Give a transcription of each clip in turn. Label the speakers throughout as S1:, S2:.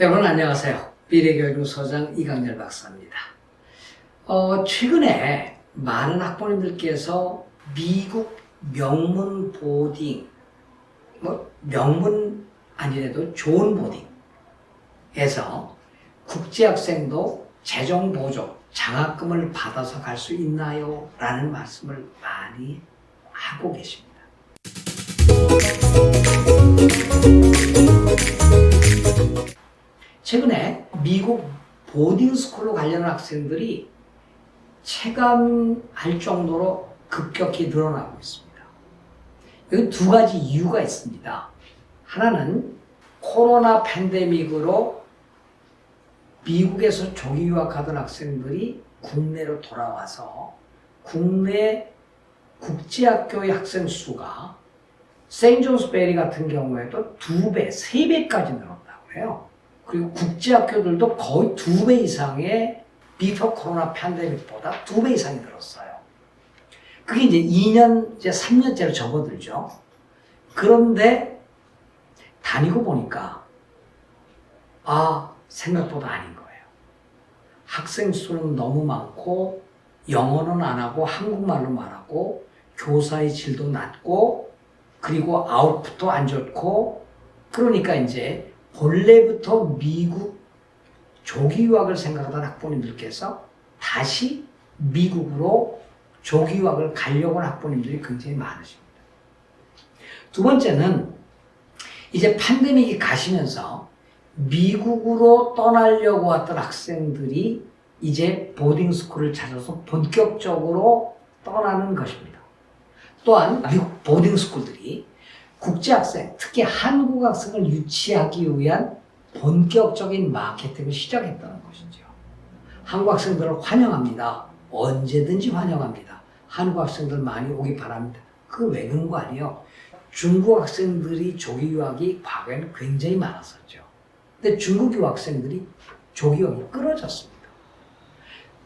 S1: 여러분 안녕하세요. 미래교육 소장 이강렬 박사입니다. 어, 최근에 많은 학부모님들께서 미국 명문 보딩, 뭐 명문 아니래도 좋은 보딩에서 국제학생도 재정 보조, 장학금을 받아서 갈 수 있나요? 라는 말씀을 많이 하고 계십니다. 최근에 미국 보딩스쿨로 관련한 학생들이 체감할 정도로 급격히 늘어나고 있습니다. 여기 두 가지 이유가 있습니다. 하나는 코로나 팬데믹으로 미국에서 조기 유학하던 학생들이 국내로 돌아와서 국내 국제학교의 학생 수가 세인존스 베리 같은 경우에도 두 배, 세 배까지 늘었다고 해요. 그리고 국제학교들도 거의 두 배 이상의 비포 코로나 팬데믹보다 두 배 이상이 늘었어요. 그게 이제 2년, 이제 3년째로 접어들죠. 그런데 다니고 보니까 아, 생각보다 아닌 거예요. 학생 수는 너무 많고 영어는 안 하고 한국말로만 하고 교사의 질도 낮고 그리고 아웃풋도 안 좋고 그러니까 이제 본래부터 미국 조기 유학을 생각하던 학부모님들께서 다시 미국으로 조기 유학을 가려고 하는 학부모님들이 굉장히 많으십니다. 두 번째는 이제 팬데믹이 가시면서 미국으로 떠나려고 왔던 학생들이 이제 보딩스쿨을 찾아서 본격적으로 떠나는 것입니다. 또한 미국 보딩스쿨들이 국제학생, 특히 한국 학생을 유치하기 위한 본격적인 마케팅을 시작했다는 것이죠. 한국 학생들을 환영합니다. 언제든지 환영합니다. 한국 학생들 많이 오기 바랍니다. 그 왜 그런 거 아니에요? 중국 학생들이 조기 유학이 과거에는 굉장히 많았었죠. 근데 중국 유학생들이 조기 유학이 끊어졌습니다.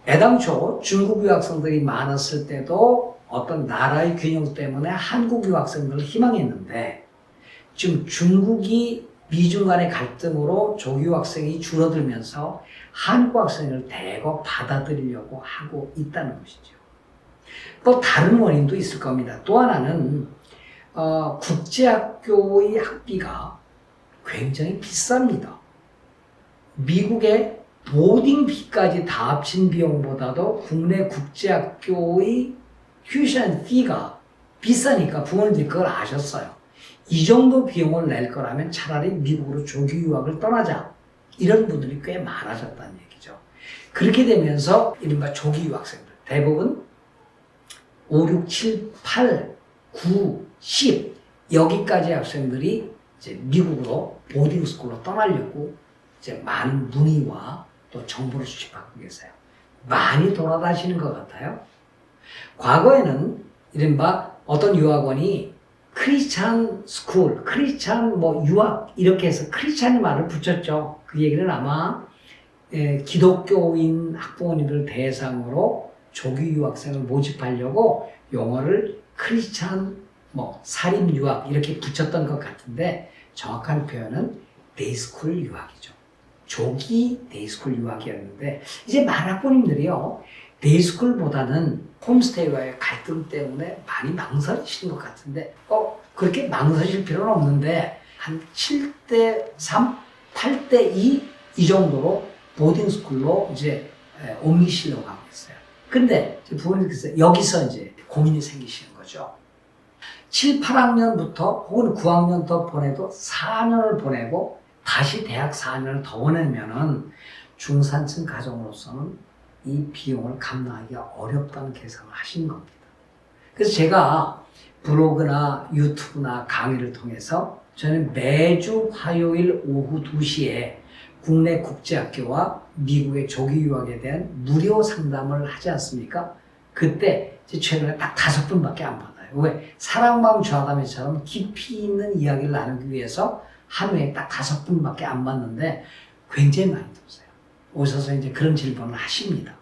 S1: 애당초 중국 유학생들이 많았을 때도 어떤 나라의 균형 때문에 한국 유학생들을 희망했는데 지금 중국이 미중 간의 갈등으로 조기 학생이 줄어들면서 한국 학생을 대거 받아들이려고 하고 있다는 것이죠. 또 다른 원인도 있을 겁니다. 또 하나는 어, 국제학교의 학비가 굉장히 비쌉니다. 미국의 보딩비까지 다 합친 비용보다도 국내 국제학교의 튜션 피가 비싸니까 부모님들이 그걸 아셨어요. 이 정도 비용을 낼 거라면 차라리 미국으로 조기 유학을 떠나자. 이런 분들이 꽤 많아졌다는 얘기죠. 그렇게 되면서 이른바 조기 유학생들 대부분 5, 6, 7, 8, 9, 10 여기까지 학생들이 이제 미국으로 보딩스쿨로 떠나려고 이제 많은 문의와 또 정보를 수집하고 계세요. 많이 돌아다니시는 것 같아요. 과거에는 이른바 어떤 유학원이 크리스찬 스쿨, 크리스찬 뭐 유학 이렇게 해서 크리스찬이 말을 붙였죠. 그 얘기는 아마 에, 기독교인 학부모님들 대상으로 조기 유학생을 모집하려고 용어를 크리스찬 뭐 사립 유학 이렇게 붙였던 것 같은데 정확한 표현은 데이스쿨 유학이죠. 조기 데이스쿨 유학이었는데 이제 많은 학부모님들이요 데이스쿨보다는 홈스테이와의 갈등 때문에 많이 망설이시는 것 같은데 어 그렇게 망설이실 필요는 없는데 한 7대 3, 8대 2 이 정도로 보딩스쿨로 이제 에, 옮기시려고 하고 있어요. 근데 부모님께서 여기서 이제 고민이 생기시는 거죠. 7, 8학년부터 혹은 9학년 더 보내도 4년을 보내고 다시 대학 4년을 더 보내면은 중산층 가정으로서는 이 비용을 감당하기가 어렵다는 계산을 하신 겁니다. 그래서 제가 블로그나 유튜브나 강의를 통해서 저는 매주 화요일 오후 2시에 국내 국제학교와 미국의 조기 유학에 대한 무료 상담을 하지 않습니까? 그때 제 최근에 딱 다섯 분밖에 안 받아요. 왜? 사랑마음 좌담회처럼 깊이 있는 이야기를 나누기 위해서 하루에 딱 다섯 분밖에 안 받는데 굉장히 많이 들으세요. 오셔서 이제 그런 질문을 하십니다.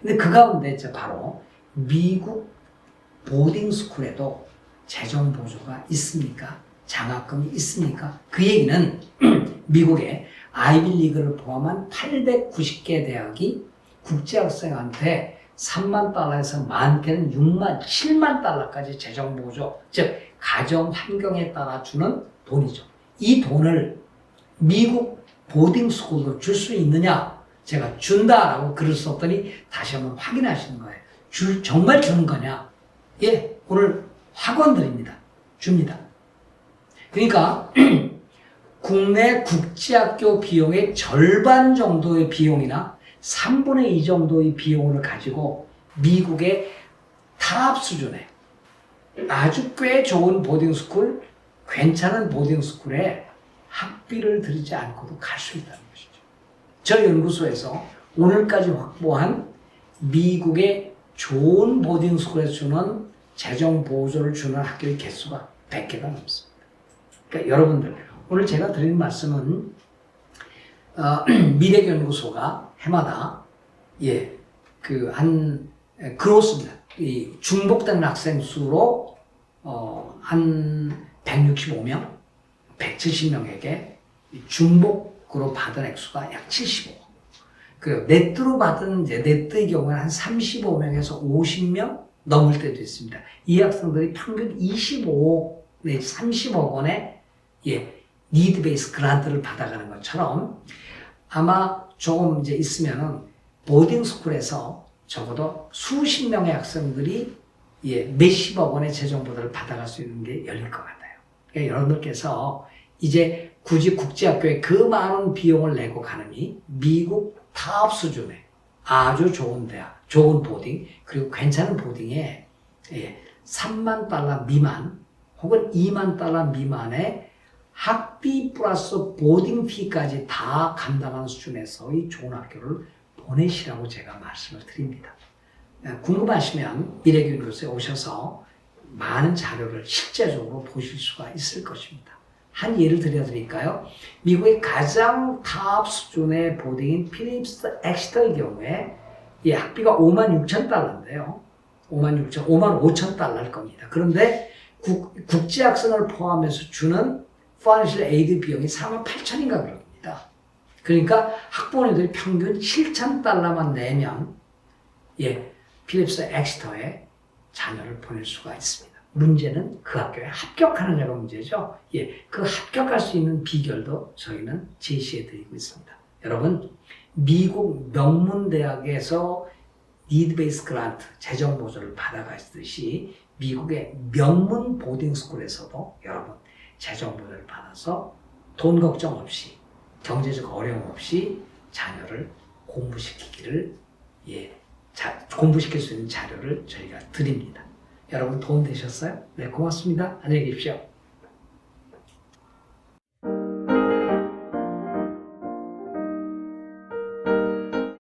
S1: 근데 그 가운데 이제 바로 미국 보딩스쿨에도 재정 보조가 있습니까? 장학금이 있습니까? 그 얘기는 미국의 아이빌리그를 포함한 890개 대학이 국제학생한테 3만 달러에서 많게는 6만, 7만 달러까지 재정 보조, 즉 가정 환경에 따라 주는 돈이죠. 이 돈을 미국 보딩 스쿨로 줄 수 있느냐? 제가 준다라고 글을 썼더니 다시 한번 확인하시는 거예요. 줄, 정말 주는 거냐? 예, 오늘 학원 드립니다. 줍니다. 그러니까 국내 국제학교 비용의 절반 정도의 비용이나 3분의 2 정도의 비용을 가지고 미국의 탑 수준의 아주 꽤 좋은 보딩스쿨, 괜찮은 보딩스쿨에 학비를 들이지 않고도 갈 수 있다는 것이죠. 저 연구소에서 오늘까지 확보한 미국의 좋은 보딩스쿨에서 주는 재정 보조를 주는 학교의 개수가 100개가 넘습니다. 그러니까 여러분들 오늘 제가 드리는 말씀은 어, 미래연구소가 해마다 예 그한 그렇습니다. 이 중복된 학생 수로 어, 한 165명, 170명에게 중복 으로 받은 액수가 약 75. 그 네트로 받은 이제 네트의 경우는 한 35명에서 50명 넘을 때도 있습니다. 이 학생들이 평균 25억 내지 30억 원의 예, 니드 베이스 그란트를 받아가는 것처럼 아마 조금 이제 있으면은 보딩 스쿨에서 적어도 수십 명의 학생들이 예, 몇십억 원의 재정 보도를 받아갈 수 있는 게 열릴 것 같아요. 그러니까 여러분들께서 이제 굳이 국제학교에 그 많은 비용을 내고 가느니 미국 탑 수준의 아주 좋은 대학, 좋은 보딩, 그리고 괜찮은 보딩에 예, 3만 달러 미만 혹은 2만 달러 미만의 학비 플러스 보딩 피까지 다 감당하는 수준에서의 좋은 학교를 보내시라고 제가 말씀을 드립니다. 예, 궁금하시면 미래교육 교수에 오셔서 많은 자료를 실제적으로 보실 수가 있을 것입니다. 한 예를 들려드릴까요? 미국의 가장 탑 수준의 보딩인 필립스 엑시터의 경우에 이 학비가 5만 6천 달러인데요. 5만 6천, 5만 5천 달러일 겁니다. 그런데 국, 국제학생을 포함해서 주는 파이낸셜 에이드 비용이 4만 8천인가 그럽니다. 그러니까 학부모님들이 평균 7천 달러만 내면 예, 필립스 엑시터에 자녀를 보낼 수가 있습니다. 문제는 그 학교에 합격하느냐가 문제죠. 예, 그 합격할 수 있는 비결도 저희는 제시해 드리고 있습니다. 여러분, 미국 명문대학에서 니드 베이스 그란트 재정 보조를 받아가시듯이 미국의 명문 보딩 스쿨에서도 여러분 재정 보조를 받아서 돈 걱정 없이 경제적 어려움 없이 자녀를 공부시키기를 예, 자, 공부시킬 수 있는 자료를 저희가 드립니다. 여러분 도움 되셨어요? 네, 고맙습니다. 안녕히 계십시오.